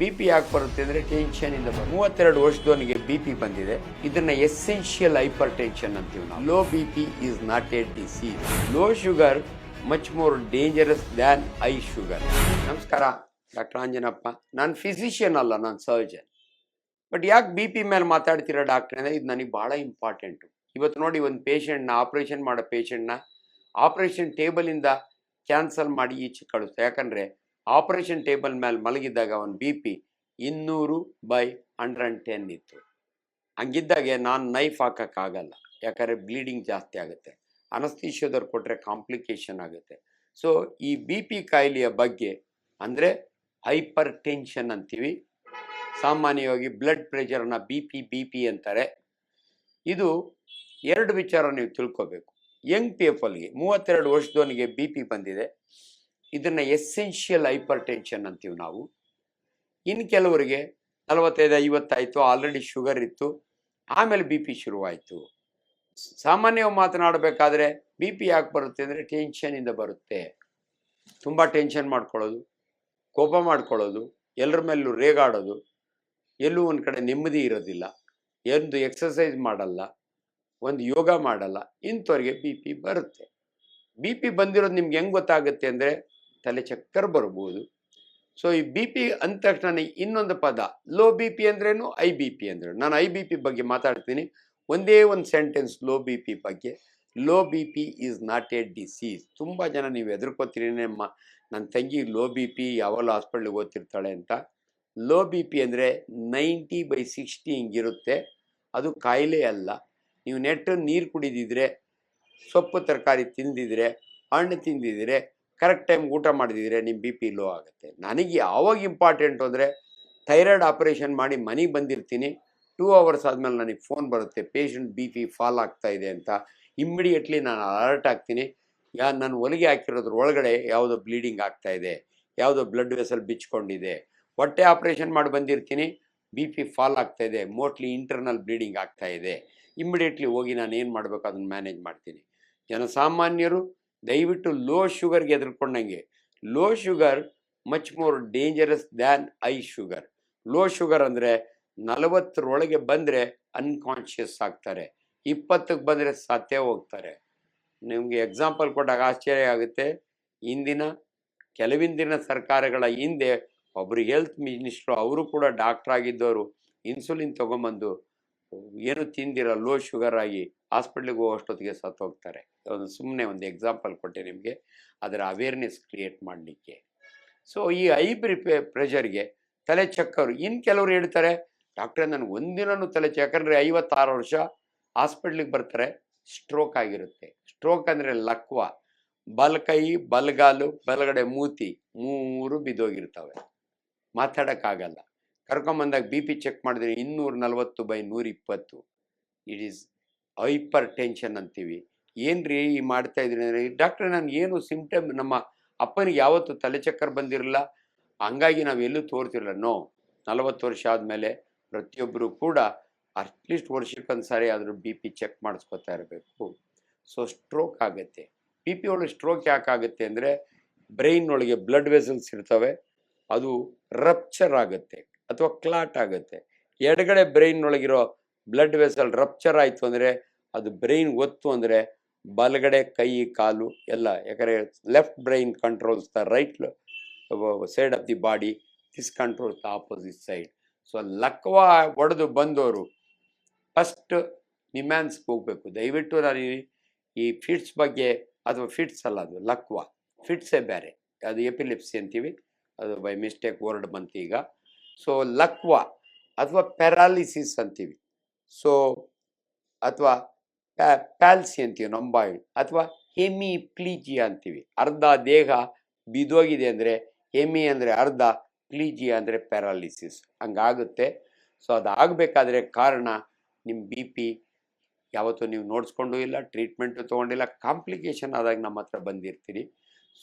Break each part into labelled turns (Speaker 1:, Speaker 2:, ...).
Speaker 1: B P ಯಾಕೆ ಬರುತ್ತೆ ಅಂದರೆ ಟೆನ್ಷನಿಂದ ಬರುತ್ತೆ ಮೂವತ್ತೆರಡು ವರ್ಷದವನಿಗೆ ಬಿ ಪಿ ಬಂದಿದೆ. ಇದನ್ನ ಎಸೆನ್ಷಿಯಲ್ ಹೈಪರ್ ಟೆನ್ಷನ್ ಅಂತೀವಿ ನಾವು. Low B P is not a disease low sugar much more dangerous than high sugar ನಮಸ್ಕಾರ, ಡಾಕ್ಟರ್ ಆಂಜನಪ್ಪ. ನಾನು ಫಿಸಿಷಿಯನ್ ಅಲ್ಲ, ನಾನು ಸರ್ಜನ್ ಬಟ್ ಯಾಕೆ ಬಿ ಪಿ ಮೇಲೆ ಮಾತಾಡ್ತೀರಾ ಡಾಕ್ಟ್ರ್ ಅಂದರೆ ಇದು ನನಗೆ ಭಾಳ ಇಂಪಾರ್ಟೆಂಟು ಇವತ್ತು ನೋಡಿ ಒಂದು ಪೇಷಂಟ್ನ ಆಪ್ರೇಷನ್ ಮಾಡೋ ಪೇಷಂಟ್ನ ಆಪ್ರೇಷನ್ ಟೇಬಲಿಂದ ಕ್ಯಾನ್ಸಲ್ ಮಾಡಿ ಈಚೆ ಕಳಿಸ್ತಾರೆ ಯಾಕಂದರೆ ಆಪರೇಷನ್ ಟೇಬಲ್ ಮೇಲೆ ಮಲಗಿದ್ದಾಗ ಅವನ ಬಿ ಪಿ ಇನ್ನೂರು ಬೈ ಹಂಡ್ರೆಡ್ ಟೆನ್ ಇತ್ತು. ಹಂಗಿದ್ದಾಗೆ ನಾನು ನೈಫ್ ಹಾಕೋಕ್ಕಾಗಲ್ಲ. ಯಾಕಂದರೆ ಬ್ಲೀಡಿಂಗ್ ಜಾಸ್ತಿ ಆಗುತ್ತೆ. ಅನಸ್ತೀಶೋದವ್ರು ಕೊಟ್ಟರೆ ಕಾಂಪ್ಲಿಕೇಶನ್ ಆಗುತ್ತೆ. ಸೊ, ಈ ಬಿ ಪಿ ಕಾಯಿಲೆಯ ಬಗ್ಗೆ ಅಂದರೆ ಹೈಪರ್ ಟೆನ್ಷನ್ ಅಂತೀವಿ. ಸಾಮಾನ್ಯವಾಗಿ ಬ್ಲಡ್ ಪ್ರೆಷರ್ನ ಬಿ ಪಿ ಬಿ ಪಿ ಅಂತಾರೆ. ಇದು ಎರಡು ವಿಚಾರ ನೀವು ತಿಳ್ಕೊಬೇಕು. ಯಂಗ್ ಪೀಪಲ್ಗೆ ಮೂವತ್ತೆರಡು ವರ್ಷದವನಿಗೆ ಬಿ ಪಿ ಬಂದಿದೆ. ಇದನ್ನು ಎಸೆನ್ಷಿಯಲ್ ಹೈಪರ್ ಟೆನ್ಷನ್ ಅಂತೀವಿ ನಾವು. ಇನ್ನು ಕೆಲವರಿಗೆ ನಲವತ್ತೈದು, ಐವತ್ತಾಯಿತು ಆಲ್ರೆಡಿ ಶುಗರ್ ಇತ್ತು, ಆಮೇಲೆ ಬಿ ಪಿ ಶುರುವಾಯಿತು. ಸಾಮಾನ್ಯವಾಗಿ ಮಾತನಾಡಬೇಕಾದ್ರೆ ಬಿ ಪಿ ಯಾಕೆ ಬರುತ್ತೆ ಅಂದರೆ ಟೆನ್ಷನಿಂದ ಬರುತ್ತೆ. ತುಂಬ ಟೆನ್ಷನ್ ಮಾಡ್ಕೊಳ್ಳೋದು, ಕೋಪ ಮಾಡ್ಕೊಳ್ಳೋದು ಎಲ್ಲರ ಮೇಲೂ ರೇಗಾಡೋದು, ಎಲ್ಲೂ ಒಂದು ಕಡೆ ನೆಮ್ಮದಿ ಇರೋದಿಲ್ಲ, ಎಂದು ಎಕ್ಸಸೈಸ್ ಮಾಡಲ್ಲ, ಒಂದು ಯೋಗ ಮಾಡಲ್ಲ, ಇಂಥವ್ರಿಗೆ ಬಿ ಪಿ ಬರುತ್ತೆ. ಬಿ ಪಿ ಬಂದಿರೋದು ನಿಮ್ಗೆ ಹೆಂಗೆ ಗೊತ್ತಾಗುತ್ತೆ ಅಂದರೆ ತಲೆ ಚಕ್ಕರ್ ಬರ್ಬೋದು. ಸೊ ಈ ಬಿ ಪಿ ಅಂದ ತಕ್ಷಣ ಇನ್ನೊಂದು ಪದ ಲೋ ಬಿ ಪಿ ಅಂದ್ರೇನು? ಐ ಬಿ ಪಿ ಅಂದ್ರೆ ನಾನು ಐ ಬಿ ಪಿ ಬಗ್ಗೆ ಮಾತಾಡ್ತೀನಿ. ಒಂದೇ ಒಂದು ಸೆಂಟೆನ್ಸ್ ಲೋ ಬಿ ಪಿ ಬಗ್ಗೆ. Low B P is not a disease ತುಂಬ ಜನ ನೀವು ಎದುರ್ಕೋತೀರಿ, ನಮ್ಮ ನನ್ನ ತಂಗಿ ಲೋ ಬಿ ಪಿ ಯಾವಾಗಲೂ ಹಾಸ್ಪಿಟ್ಲಿಗೆ ಓದ್ತಿರ್ತಾಳೆ ಅಂತ. ಲೋ ಬಿ ಪಿ ಅಂದರೆ ನೈಂಟಿ ಬೈ ಸಿಕ್ಸ್ಟಿ ಹಿಂಗಿರುತ್ತೆ. ಅದು ಕಾಯಿಲೆ ಅಲ್ಲ. ನೀವು ನೆಟ್ಟು ನೀರು ಕುಡಿದಿದ್ರೆ, ಸೊಪ್ಪು ತರಕಾರಿ ತಿಂದಿದ್ರೆ, ಹಣ್ಣು ತಿಂದಿದ್ರೆ ಕರೆಕ್ಟ್ ಟೈಮ್ ಊಟ ಮಾಡಿದಿದ್ರೆ ನಿಮ್ಮ ಬಿ ಪಿ ಲೋ ಆಗುತ್ತೆ. ನನಗೆ ಯಾವಾಗ ಇಂಪಾರ್ಟೆಂಟು ಅಂದರೆ ಥೈರಾಯ್ಡ್ ಆಪ್ರೇಷನ್ ಮಾಡಿ ಮನೆಗೆ ಬಂದಿರ್ತೀನಿ. ಟೂ ಅವರ್ಸ್ ಆದಮೇಲೆ ನನಗೆ ಫೋನ್ ಬರುತ್ತೆ, ಪೇಷಂಟ್ ಬಿ ಪಿ ಫಾಲ್ ಆಗ್ತಾ ಇದೆ ಅಂತ. ಇಮ್ಮಿಡಿಯೇಟ್ಲಿ ನಾನು ಅಲರ್ಟ್ ಆಗ್ತೀನಿ. ಯಾ, ನಾನು ಹೊಲಿಗೆ ಹಾಕಿರೋದ್ರ ಒಳಗಡೆ ಯಾವುದೋ ಬ್ಲೀಡಿಂಗ್ ಆಗ್ತಾ ಇದೆ, ಯಾವುದೋ ಬ್ಲಡ್ ವೆಸಲ್ ಬಿಚ್ಕೊಂಡಿದೆ. ಹೊಟ್ಟೆ ಆಪ್ರೇಷನ್ ಮಾಡಿ ಬಂದಿರ್ತೀನಿ. ಬಿ ಪಿ ಫಾಲ್ ಆಗ್ತಾ ಇದೆ, ಮೋಸ್ಟ್ಲಿ ಇಂಟರ್ನಲ್ ಬ್ಲೀಡಿಂಗ್ ಆಗ್ತಾ ಇದೆ. ಇಮ್ಮಿಡಿಯೇಟ್ಲಿ ಹೋಗಿ ನಾನು ಏನು ಮಾಡಬೇಕು ಅದನ್ನು ಮ್ಯಾನೇಜ್ ಮಾಡ್ತೀನಿ. ಜನಸಾಮಾನ್ಯರು ದಯವಿಟ್ಟು ಲೋ ಶುಗರ್ಗೆ ಎದುರ್ಕೊಂಡಂಗೆ. Low sugar much more dangerous than high sugar low sugar ಅಂದರೆ ನಲವತ್ತರೊಳಗೆ ಬಂದರೆ ಅನ್ಕಾನ್ಷಿಯಸ್ ಆಗ್ತಾರೆ. ಇಪ್ಪತ್ತಕ್ಕೆ ಬಂದರೆ ಸತ್ತೇ ಹೋಗ್ತಾರೆ. ನಿಮಗೆ ಎಕ್ಸಾಂಪಲ್ ಕೊಟ್ಟಾಗ ಆಶ್ಚರ್ಯ ಆಗುತ್ತೆ. ಇಂದಿನ ಕೆಲವಿಂದಿನ ಸರ್ಕಾರಗಳ ಹಿಂದೆ ಒಬ್ಬರು ಹೆಲ್ತ್ ಮಿನಿಸ್ಟ್ರು ಅವರು ಕೂಡ ಡಾಕ್ಟ್ರ್ ಆಗಿದ್ದವರು ಇನ್ಸುಲಿನ್ ತೊಗೊಂಬಂದು ಏನು ತಿಂದಿರೋ ಲೋ ಶುಗರ್ ಆಗಿ ಹಾಸ್ಪಿಟ್ಲಿಗೆ ಹೋಗೋಷ್ಟೊತ್ತಿಗೆ ಸತ್ತು ಹೋಗ್ತಾರೆ. ಒಂದು ಸುಮ್ಮನೆ ಒಂದು ಎಕ್ಸಾಂಪಲ್ ಕೊಟ್ಟೆ ನಿಮಗೆ. ಅದರ ಅವೇರ್ನೆಸ್ ಕ್ರಿಯೇಟ್ ಮಾಡಲಿಕ್ಕೆ. ಸೊ ಈ ಐ ಪ್ರಿಪೇ ಪ್ರೆಷರ್ಗೆ ತಲೆ ಚಕ್ಕರು ಇನ್ನು ಕೆಲವರು ಹೇಳ್ತಾರೆ ಡಾಕ್ಟ್ರೆ ನನಗೆ ಒಂದಿನೂ ತಲೆ ಯಾಕಂದರೆ ಐವತ್ತಾರು ವರ್ಷ ಹಾಸ್ಪಿಟ್ಲಿಗೆ ಬರ್ತಾರೆ ಸ್ಟ್ರೋಕ್ ಆಗಿರುತ್ತೆ. ಸ್ಟ್ರೋಕ್ ಅಂದರೆ ಲಕ್ವ. ಬಲ್ಕೈ ಬಲ್ಗಾಲು ಬಲಗಡೆ ಮೂತಿ, ಮೂರು ಬಿದ್ದೋಗಿರ್ತವೆ. ಮಾತಾಡೋಕ್ಕಾಗಲ್ಲ. ಕರ್ಕೊಂಬಂದಾಗ ಬಿ ಪಿ ಚೆಕ್ ಮಾಡಿದ್ರೆ ಇನ್ನೂರ ನಲ್ವತ್ತು ಬೈ ನೂರ ಇಪ್ಪತ್ತು ಇಟ್ ಈಸ್ ಹೈಪರ್ ಟೆನ್ಷನ್ ಅಂತೀವಿ. ಏನು ರೀ ಈ ಮಾಡ್ತಾ ಇದ್ದೀನಿ ಅಂದರೆ ಡಾಕ್ಟ್ರೆ ನಾನು ಏನು ಸಿಂಪ್ಟಮ್ ನಮ್ಮ ಅಪ್ಪನಿಗೆ ಯಾವತ್ತು ತಲೆ ಚಕ್ಕರ್ ಬಂದಿರಲಿಲ್ಲ ಹಂಗಾಗಿ ನಾವು ಎಲ್ಲೂ ತೋರ್ತಿರಲ್ಲ. ನೋ ನಲವತ್ತು ವರ್ಷ ಆದಮೇಲೆ ಪ್ರತಿಯೊಬ್ಬರು ಕೂಡ ಅಟ್ಲೀಸ್ಟ್ ವರ್ಷಕ್ಕೊಂದು ಸಾರಿ ಆದರೂ ಬಿ ಪಿ ಚೆಕ್ ಮಾಡಿಸ್ಕೊತಾ ಇರಬೇಕು. ಸೊ ಸ್ಟ್ರೋಕ್ ಆಗುತ್ತೆ. ಬಿ ಪಿ ಒಳಗೆ ಸ್ಟ್ರೋಕ್ ಯಾಕಾಗುತ್ತೆ ಅಂದರೆ ಬ್ರೈನ್ ಒಳಗೆ ಬ್ಲಡ್ ವೆಸಲ್ಸ್ ಇರ್ತವೆ, ಅದು ರಪ್ಚರ್ ಆಗುತ್ತೆ. ಅಥವಾ ಕ್ಲಾಟ್ ಆಗುತ್ತೆ. ಎಡಗಡೆ ಬ್ರೈನ್ ಒಳಗಿರೋ ಬ್ಲಡ್ ವೆಸಲ್ ರಪ್ಚರ್ ಆಯಿತು ಅಂದರೆ ಅದು ಬ್ರೈನ್ ಒತ್ತು ಅಂದರೆ ಬಲಗಡೆ ಕೈ, ಕಾಲು ಎಲ್ಲ, ಯಾಕಂದರೆ left brain controls the right side of the body, this controls the opposite side. So ಲಕ್ವ ಒಡೆದು ಬಂದವರು ಫಸ್ಟ್ ನಿಮ್ಯಾನ್ಸ್ಗೆ ಹೋಗಬೇಕು. ದಯವಿಟ್ಟು ನಾನು ಈ ಫಿಟ್ಸ್ ಬಗ್ಗೆ ಅಥವಾ ಫಿಟ್ಸ್ ಅಲ್ಲ ಅದು, ಲಕ್ವ. ಫಿಟ್ಸೇ ಬೇರೆ. ಅದು ಎಪಿಲಿಪ್ಸಿ ಅಂತೀವಿ. ಅದು ಬೈ ಮಿಸ್ಟೇಕ್ ವರ್ಡ್ ಬಂತು ಈಗ. ಸೊ ಲಕ್ವ ಅಥವಾ ಪ್ಯಾರಾಲಿಸಿಸ್ ಅಂತೀವಿ. ಸೊ ಅಥವಾ ಪ್ಯಾಲ್ಸಿ ಅಂತೀವಿ ನಂಬಾಯಿಡ್ ಅಥವಾ ಹೆಮಿ ಪ್ಲೀಜಿಯಾ ಅಂತೀವಿ. ಅರ್ಧ ದೇಹ ಬಿದೋಗಿದೆ ಅಂದರೆ ಹೆಮಿ ಅಂದರೆ ಅರ್ಧ ಪ್ಲೀಜಿಯಾ ಅಂದರೆ ಪ್ಯಾರಾಲಿಸಿಸ್ ಹಂಗಾಗುತ್ತೆ. ಸೊ ಅದು ಆಗಬೇಕಾದ್ರೆ ಕಾರಣ, ನಿಮ್ಮ ಬಿ ಪಿ ಯಾವತ್ತೂ ನೀವು ನೋಡಿಸ್ಕೊಂಡು ಇಲ್ಲ ಟ್ರೀಟ್ಮೆಂಟು ತೊಗೊಂಡಿಲ್ಲ ಕಾಂಪ್ಲಿಕೇಶನ್ ಆದಾಗ ನಮ್ಮ ಹತ್ರ ಬಂದಿರ್ತೀರಿ.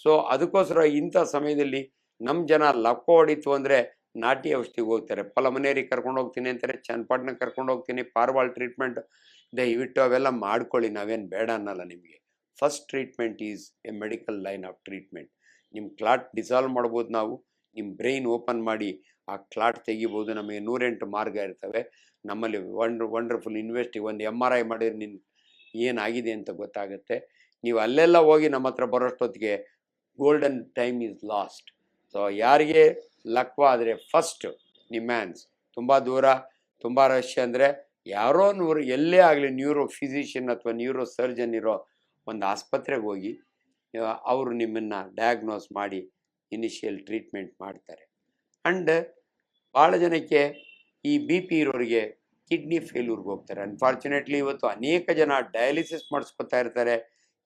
Speaker 1: ಸೊ ಅದಕ್ಕೋಸ್ಕರ ಇಂಥ ಸಮಯದಲ್ಲಿ ನಮ್ಮ ಜನ ಲಕ್ಕ ಹೊಡಿತು ಅಂದರೆ ನಾಟಿ ಔಷಧಿಗೆ ಹೋಗ್ತಾರೆ ಪಲಮನೇರಿ ಕರ್ಕೊಂಡು ಹೋಗ್ತೀನಿ ಅಂತಾರೆ, ಚನ್ನಪಟ್ಟಣ ಕರ್ಕೊಂಡು ಹೋಗ್ತೀನಿ ಪಾರ್ವಾಲ್ ಟ್ರೀಟ್ಮೆಂಟ್ ದಯವಿಟ್ಟು ಅವೆಲ್ಲ ಮಾಡ್ಕೊಳ್ಳಿ, ನಾವೇನು ಬೇಡ ಅನ್ನಲ್ಲ ನಿಮಗೆ. First treatment is a medical line of treatment ನಿಮ್ಮ ಕ್ಲಾಟ್ ಡಿಸಾಲ್ವ್ ಮಾಡ್ಬೋದು ನಾವು ನಿಮ್ಮ ಬ್ರೈನ್ ಓಪನ್ ಮಾಡಿ ಆ ಕ್ಲಾಟ್ ತೆಗಿಬೋದು, ನಮಗೆ ನೂರೆಂಟು ಮಾರ್ಗ ಇರ್ತವೆ. ನಮ್ಮಲ್ಲಿ ವಂಡ್ರ್ ವಂಡರ್ಫುಲ್ ಇನ್ವೆಸ್ಟಿಗೆ ಒಂದು ಎಂ ಆರ್ ಐ ಮಾಡಿದ್ರೆ ನಿನ್ನ ಏನಾಗಿದೆ ಅಂತ ಗೊತ್ತಾಗುತ್ತೆ. ನೀವು ಅಲ್ಲೆಲ್ಲ ಹೋಗಿ ನಮ್ಮ ಹತ್ರ ಬರೋಷ್ಟೊತ್ತಿಗೆ golden time is lost so ಯಾರಿಗೆ ಲಕ್ವಾದರೆ ಫಸ್ಟ್ ನಿಮ್ಯಾನ್ಸ್ ತುಂಬ ದೂರ, ತುಂಬ ರಶ್ ಅಂದರೆ ಯಾರೋ ನೂರು, ಎಲ್ಲೇ ಆಗಲಿ ನ್ಯೂರೋ ಫಿಸಿಷಿಯನ್ ಅಥವಾ ನ್ಯೂರೋ ಸರ್ಜನ್ ಇರೋ ಒಂದು ಆಸ್ಪತ್ರೆಗೆ ಹೋಗಿ ಅವರು ನಿಮ್ಮನ್ನು ಡಯಾಗ್ನೋಸ್ ಮಾಡಿ ಇನಿಷಿಯಲ್ ಟ್ರೀಟ್ಮೆಂಟ್ ಮಾಡ್ತಾರೆ. ಆ್ಯಂಡ್ ಭಾಳ ಜನಕ್ಕೆ ಈ ಬಿ ಪಿ ಇರೋರಿಗೆ ಕಿಡ್ನಿ ಫೇಲ್ಯೂರ್ಗೆ ಹೋಗ್ತಾರೆ. ಅನ್ಫಾರ್ಚುನೇಟ್ಲಿ ಇವತ್ತು ಅನೇಕ ಜನ ಡಯಾಲಿಸಿಸ್ ಮಾಡಿಸ್ಕೊತಾ ಇರ್ತಾರೆ.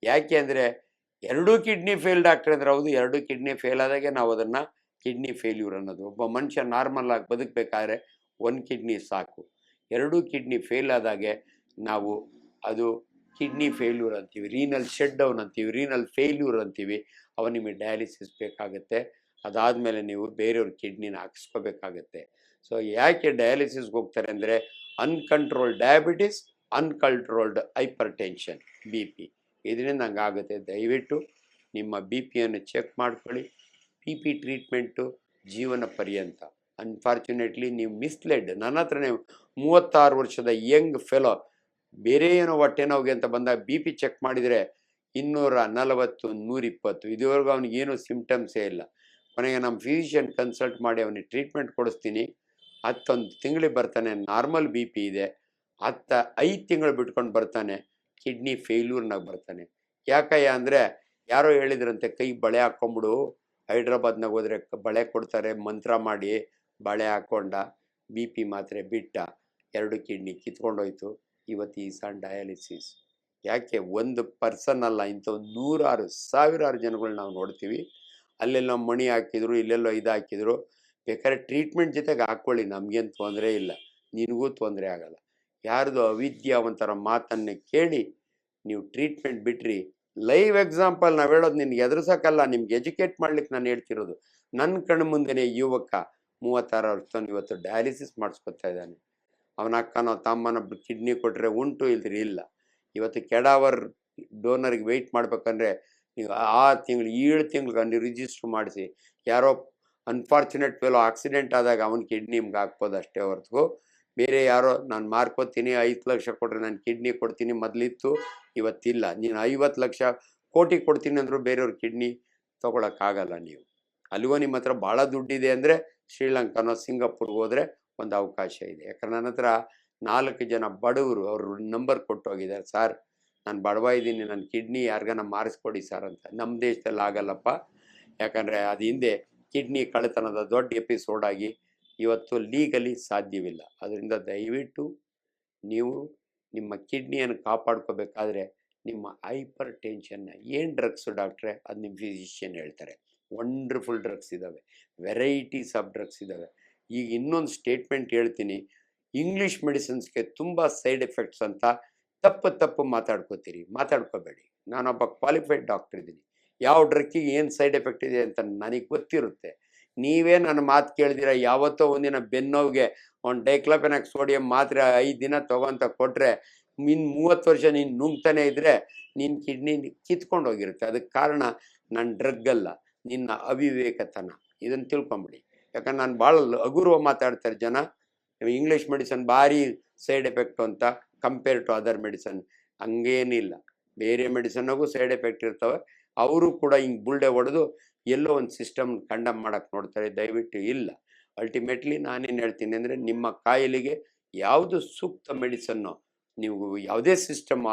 Speaker 1: ಯಾಕೆ ಅಂದರೆ, ಎರಡೂ ಕಿಡ್ನಿ ಫೇಲ್ ಡಾಕ್ಟ್ರ್ ಅಂದ್ರೆ ಹೌದು, ಎರಡೂ ಕಿಡ್ನಿ ಫೇಲ್ ಆದಾಗೆ ನಾವು ಅದನ್ನು ಕಿಡ್ನಿ ಫೇಲ್ಯೂರ್ ಅನ್ನೋದು. ಒಬ್ಬ ಮನುಷ್ಯ ನಾರ್ಮಲ್ ಆಗಿ ಬದುಕಬೇಕಾದ್ರೆ ಒಂದು ಕಿಡ್ನಿ ಸಾಕು. ಎರಡೂ ಕಿಡ್ನಿ ಫೇಲ್ ಆದಾಗೆ ನಾವು ಅದು ಕಿಡ್ನಿ ಫೇಲ್ಯೂರ್ ಅಂತೀವಿ ರೀನಲ್ ಶೆಡ್ ಡೌನ್ ಅಂತೀವಿ ರೀನಲ್ ಫೇಲ್ಯೂರ್ ಅಂತೀವಿ. ಅವ ನಿಮಗೆ ಡಯಾಲಿಸಿಸ್ ಬೇಕಾಗುತ್ತೆ. ಅದಾದಮೇಲೆ ನೀವು ಬೇರೆಯವ್ರ ಕಿಡ್ನಿನ ಹಾಕಿಸ್ಕೋಬೇಕಾಗತ್ತೆ. ಸೊ ಯಾಕೆ ಡಯಾಲಿಸಿಸ್ಗೆ ಹೋಗ್ತಾರೆ ಅಂದರೆ uncontrolled diabetes uncontrolled hypertension B P ಇದರಿಂದ ಹಂಗಾಗುತ್ತೆ. ದಯವಿಟ್ಟು ನಿಮ್ಮ ಬಿ ಪಿಯನ್ನು ಚೆಕ್ ಮಾಡ್ಕೊಳ್ಳಿ. ಬಿ ಪಿ ಟ್ರೀಟ್ಮೆಂಟು ಜೀವನ ಪರ್ಯಂತ. ಅನ್ಫಾರ್ಚುನೇಟ್ಲಿ ನೀವು ಮಿಸ್ಲೆಡ್ ನನ್ನ ಹತ್ರನೇ ಮೂವತ್ತಾರು ವರ್ಷದ ಯಂಗ್ ಫೆಲೋ ಬೇರೆ ಏನೋ ಹೊಟ್ಟೆ ನೋವಿಗೆ ಅಂತ ಬಂದಾಗ ಬಿ ಪಿ ಚೆಕ್ ಮಾಡಿದರೆ ಇನ್ನೂರ ನಲವತ್ತು, ನೂರಿಪ್ಪತ್ತು. ಇದುವರೆಗೂ ಅವನಿಗೇನು ಸಿಮ್ಟಮ್ಸೇ ಇಲ್ಲ. ಕೊನೆಗೆ ನಮ್ಮ ಫಿಸಿಷಿಯನ್ ಕನ್ಸಲ್ಟ್ ಮಾಡಿ ಅವನಿಗೆ ಟ್ರೀಟ್ಮೆಂಟ್ ಕೊಡಿಸ್ತೀನಿ. ಹತ್ತೊಂದು ತಿಂಗಳಿಗೆ ಬರ್ತಾನೆ. ನಾರ್ಮಲ್ ಬಿ ಪಿ ಇದೆ. ಹತ್ತ, ಐದು ತಿಂಗಳು ಬಿಟ್ಕೊಂಡು ಬರ್ತಾನೆ. ಕಿಡ್ನಿ ಫೇಲ್ಯೂರ್ನಾಗ ಬರ್ತಾನೆ. ಯಾಕಯ್ಯ ಅಂದರೆ ಯಾರೋ ಹೇಳಿದ್ರಂತೆ, ಕೈ ಬಳೆ ಹಾಕ್ಕೊಂಬಿಡು. ಹೈದ್ರಾಬಾದ್ನಾಗ ಹೋದ್ರೆ ಬಳೆ ಕೊಡ್ತಾರೆ, ಮಂತ್ರ ಮಾಡಿ ಬಳೆ ಹಾಕ್ಕೊಂಡ ಬಿ ಪಿ ಮಾತ್ರೆ ಬಿಟ್ಟ ಎರಡು ಕಿಡ್ನಿ ಕಿತ್ಕೊಂಡೋಯ್ತು. ಇವತ್ತು ಈ ಸಣ್ಣ ಡಯಾಲಿಸಿಸ್. ಯಾಕೆ ಒಂದು ಪರ್ಸನ್ ಅಲ್ಲ ಇಂಥ ನೂರಾರು, ಸಾವಿರಾರು ಜನಗಳು ನಾವು ನೋಡ್ತೀವಿ. ಅಲ್ಲೆಲ್ಲ ಮಣಿ ಹಾಕಿದ್ರು, ಇಲ್ಲೆಲ್ಲೋ ಇದು ಹಾಕಿದ್ರು. ಬೇಕಾದ್ರೆ ಟ್ರೀಟ್ಮೆಂಟ್ ಜೊತೆಗೆ ಹಾಕ್ಕೊಳ್ಳಿ ನಮಗೇನು ತೊಂದರೆ ಇಲ್ಲ. ನಿನಗೂ ತೊಂದರೆ ಆಗಲ್ಲ. ಯಾರ್ದು ಅವಿದ್ಯಾವಂತರ ಮಾತನ್ನು ಕೇಳಿ, ನೀವು ಟ್ರೀಟ್ಮೆಂಟ್ ಬಿಟ್ರಿ ಲೈವ್ ಎಕ್ಸಾಂಪಲ್ ನಾವು ಹೇಳೋದು ನಿನ್ಗೆ ಎದುರಿಸೋಕ್ಕಲ್ಲ, ನಿಮ್ಗೆ ಎಜುಕೇಟ್ ಮಾಡ್ಲಿಕ್ಕೆ ನಾನು ಹೇಳ್ತಿರೋದು. ನನ್ನ ಕಣ್ಣು ಮುಂದೆನೆ ಯುವಕ ಮೂವತ್ತಾರು ವರ್ಷದವನು ಇವತ್ತು ಡಯಾಲಿಸಿಸ್ ಮಾಡಿಸ್ಕೊತಾ ಇದ್ದಾನೆ. ಅವನ ಅಕ್ಕನೋ ತಮ್ಮನ ಕಿಡ್ನಿ ಕೊಟ್ಟರೆ ಉಂಟು ಇಲ್ದ್ರಿ ಇಲ್ಲ. ಇವತ್ತು ಕೆಡಾವರ್ ಡೋನರ್ಗೆ ವೆಯ್ಟ್ ಮಾಡ್ಬೇಕಂದ್ರೆ ನೀವು ಆ ತಿಂಗಳು, ಏಳು ತಿಂಗಳು ನೀವು ರಿಜಿಸ್ಟ್ರ್ ಮಾಡಿಸಿ. ಯಾರೋ ಅನ್ಫಾರ್ಚುನೇಟ್ ಫೆಲೋ ಆಕ್ಸಿಡೆಂಟ್ ಆದಾಗ ಅವನ ಕಿಡ್ನಿ ನಿಮ್ಗೆ ಹಾಕ್ಬೋದು ಅಷ್ಟೇ ಹೊರತು ಬೇರೆ ಯಾರೋ ನಾನು ಮಾರ್ಕೋತೀನಿ, ಐದು ಲಕ್ಷ ಕೊಟ್ಟರೆ ನಾನು ಕಿಡ್ನಿ ಕೊಡ್ತೀನಿ ಮೊದಲಿತ್ತು, ಇವತ್ತಿಲ್ಲ. ನೀನು ಐವತ್ತು ಲಕ್ಷ ಕೋಟಿ ಕೊಡ್ತೀನಿ ಅಂದರೂ ಬೇರೆಯವ್ರ ಕಿಡ್ನಿ ತೊಗೊಳಕ್ಕಾಗಲ್ಲ ನೀವು. ಅಲ್ಲಿಗೂ ನಿಮ್ಮ ಹತ್ರ ಭಾಳ ದುಡ್ಡಿದೆ ಅಂದರೆ ಶ್ರೀಲಂಕಾನೋ ಸಿಂಗಾಪುರ್ಗೆ ಹೋದರೆ ಒಂದು ಅವಕಾಶ ಇದೆ. ಯಾಕಂದ್ರೆ ನನ್ನ ಹತ್ರ ನಾಲ್ಕು ಜನ ಬಡವರು ಅವರು ನಂಬರ್ ಕೊಟ್ಟು ಹೋಗಿದ್ದಾರೆ ಸರ್, ನಾನು ಬಡವ ಇದ್ದೀನಿ ನನ್ನ ಕಿಡ್ನಿ ಯಾರಿಗಾನ ಮಾರಿಸ್ಕೊಡಿ ಸರ್ ಅಂತ. ನಮ್ಮ ದೇಶದಲ್ಲಿ ಆಗಲ್ಲಪ್ಪ. ಯಾಕಂದರೆ ಅದು ಹಿಂದೆ ಕಿಡ್ನಿ ಕಳ್ಳತನದ ದೊಡ್ಡ ಎಪಿಸೋಡ್ ಆಗಿ ಇವತ್ತು ಲೀಗಲಿ ಸಾಧ್ಯವಿಲ್ಲ. ಅದರಿಂದ ದಯವಿಟ್ಟು ನೀವು ನಿಮ್ಮ ಕಿಡ್ನಿಯನ್ನು ಕಾಪಾಡ್ಕೋಬೇಕಾದ್ರೆ ನಿಮ್ಮ ಹೈಪರ್ ಟೆನ್ಷನ್ನ ಏನು ಡ್ರಗ್ಸು ಡಾಕ್ಟ್ರೆ ಅದು ನಿಮ್ಮ ಫಿಸಿಷಿಯನ್ ಹೇಳ್ತಾರೆ. ವಂಡರ್ಫುಲ್ ಡ್ರಗ್ಸ್ ಇದ್ದಾವೆ ವೆರೈಟೀಸ್ ಆಫ್ ಡ್ರಗ್ಸ್ ಇದ್ದಾವೆ ಈಗ ಇನ್ನೊಂದು ಸ್ಟೇಟ್ಮೆಂಟ್ ಹೇಳ್ತೀನಿ. ಇಂಗ್ಲೀಷ್ ಮೆಡಿಸಿನ್ಸ್ಗೆ ತುಂಬ ಸೈಡ್ ಎಫೆಕ್ಟ್ಸ್ ಅಂತ ತಪ್ಪು ತಪ್ಪು ಮಾತಾಡ್ಕೋತೀರಿ. ಮಾತಾಡ್ಕೋಬೇಡಿ. ನಾನೊಬ್ಬ ಕ್ವಾಲಿಫೈಡ್ ಡಾಕ್ಟರ್ ಇದ್ದೀನಿ. ಯಾವ ಡ್ರಕ್ಕಿಗೆ ಏನು ಸೈಡ್ ಎಫೆಕ್ಟ್ ಇದೆ ಅಂತ ನನಗೆ ಗೊತ್ತಿರುತ್ತೆ. ನೀವೇ ನನ್ನ ಮಾತು ಕೇಳಿದಿರ, ಯಾವತ್ತೋ ಒಂದಿನ ಬೆನ್ನೋವಿಗೆ ಒಂದು ಡೈಕ್ಲೋಫೆನಾಕ್ ಸೋಡಿಯಂ ಮಾತ್ರೆ ಐದು ದಿನ ತಗೊಂತ ಕೊಟ್ಟರೆ ಇನ್ನು ಮೂವತ್ತು ವರ್ಷ ನೀನು ನುಂಗ್ತಾನೆ ಇದ್ದರೆ ನಿನ್ನ ಕಿಡ್ನಿ ಕಿತ್ಕೊಂಡು ಹೋಗಿರುತ್ತೆ ಅದಕ್ಕೆ ಕಾರಣ ನನ್ನ ಡ್ರಗ್ ಅಲ್ಲ, ನಿನ್ನ ಅವಿವೇಕತನ. ಇದನ್ನು ತಿಳ್ಕೊಂಬಿಡಿ. ಯಾಕಂದ್ರೆ ನಾನು ಭಾಳ ಅಗುರುವ ಮಾತಾಡ್ತಾರೆ ಜನ. ಇಂಗ್ಲೀಷ್ ಮೆಡಿಸನ್ ಭಾರಿ ಸೈಡ್ ಎಫೆಕ್ಟು ಅಂತ ಕಂಪೇರ್ ಟು ಅದರ್ ಮೆಡಿಸನ್ ಹಂಗೇನಿಲ್ಲ. ಬೇರೆ ಮೆಡಿಸನ್ಗೂ ಸೈಡ್ ಎಫೆಕ್ಟ್ ಇರ್ತವೆ. ಅವರು ಕೂಡ ಹಿಂಗೆ ಬುಲ್ಡೆ ಹೊಡೆದು ಎಲ್ಲೋ ಒಂದು ಸಿಸ್ಟಮ್ ಕಂಡಮ್ ಮಾಡೋಕ್ಕೆ ನೋಡ್ತಾರೆ, ದಯವಿಟ್ಟು ಇಲ್ಲ. ಅಲ್ಟಿಮೇಟ್ಲಿ ನಾನೇನು ಹೇಳ್ತೀನಿ ಅಂದರೆ ನಿಮ್ಮ ಕಾಯಿಲೆಗೆ ಯಾವುದು ಸೂಕ್ತ ಮೆಡಿಸನ್ನು ನೀವು ಯಾವುದೇ ಸಿಸ್ಟಮ್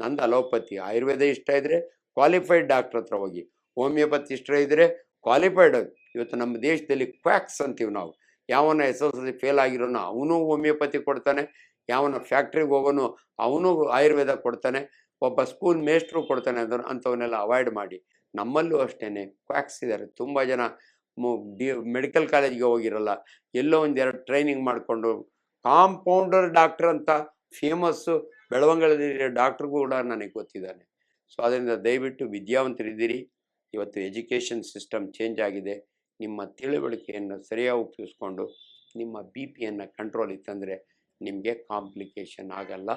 Speaker 1: ನಂದು ಅಲೋಪತಿ, ಆಯುರ್ವೇದ ಇಷ್ಟ ಇದ್ದರೆ ಕ್ವಾಲಿಫೈಡ್ ಡಾಕ್ಟ್ರ್ ಹತ್ರ ಹೋಗಿ ಹೋಮಿಯೋಪತಿ ಇಷ್ಟ ಇದ್ದರೆ ಕ್ವಾಲಿಫೈಡ್ ಇವತ್ತು ನಮ್ಮ ದೇಶದಲ್ಲಿ ಕ್ವ್ಯಾಕ್ಸ್ ಅಂತೀವಿ ನಾವು. ಯಾವನ ಎಸ್ ಎಲ್ ಸಿ ಫೇಲ್ ಆಗಿರೋನು ಅವನು ಹೋಮಿಯೋಪತಿ ಕೊಡ್ತಾನೆ, ಯಾವನ ಫ್ಯಾಕ್ಟ್ರಿಗೆ ಹೋಗೋನು ಅವನು ಆಯುರ್ವೇದ ಕೊಡ್ತಾನೆ, ಒಬ್ಬ ಸ್ಕೂಲ್ ಮೇಸ್ಟ್ರು ಕೊಡ್ತಾನೆ ಅದನ್ನು ಅಂಥವನ್ನೆಲ್ಲ ಅವಾಯ್ಡ್ ಮಾಡಿ. ನಮ್ಮಲ್ಲೂ ಅಷ್ಟೇ ಕ್ವಾಕ್ಸ್ ಇದ್ದಾರೆ ತುಂಬ ಜನ ಡಿ, ಮೆಡಿಕಲ್ ಕಾಲೇಜ್ಗೆ ಹೋಗಿರಲ್ಲ. ಎಲ್ಲೋ ಒಂದೆರಡು ಟ್ರೈನಿಂಗ್ ಮಾಡಿಕೊಂಡು ಕಾಂಪೌಂಡರ್ ಡಾಕ್ಟರ್ ಅಂತ ಫೇಮಸ್ಸು ಬೆಳವಂಗಲದಲ್ಲಿ ಡಾಕ್ಟ್ರು ಕೂಡ ನನಗೆ ಗೊತ್ತಿದ್ದಾನೆ. ಸೊ ಅದರಿಂದ ದಯವಿಟ್ಟು ವಿದ್ಯಾವಂತರಿದ್ದೀರಿ. ಇವತ್ತು ಎಜುಕೇಷನ್ ಸಿಸ್ಟಮ್ ಚೇಂಜ್ ಆಗಿದೆ. ನಿಮ್ಮ ತಿಳುವಳಿಕೆಯನ್ನು ಸರಿಯಾಗಿ ಉಪಯೋಗಿಸ್ಕೊಂಡು ನಿಮ್ಮ ಬಿ ಪಿಯನ್ನು ಕಂಟ್ರೋಲ್ ಇತ್ತಂದರೆ ನಿಮಗೆ ಕಾಂಪ್ಲಿಕೇಶನ್ ಆಗಲ್ಲ.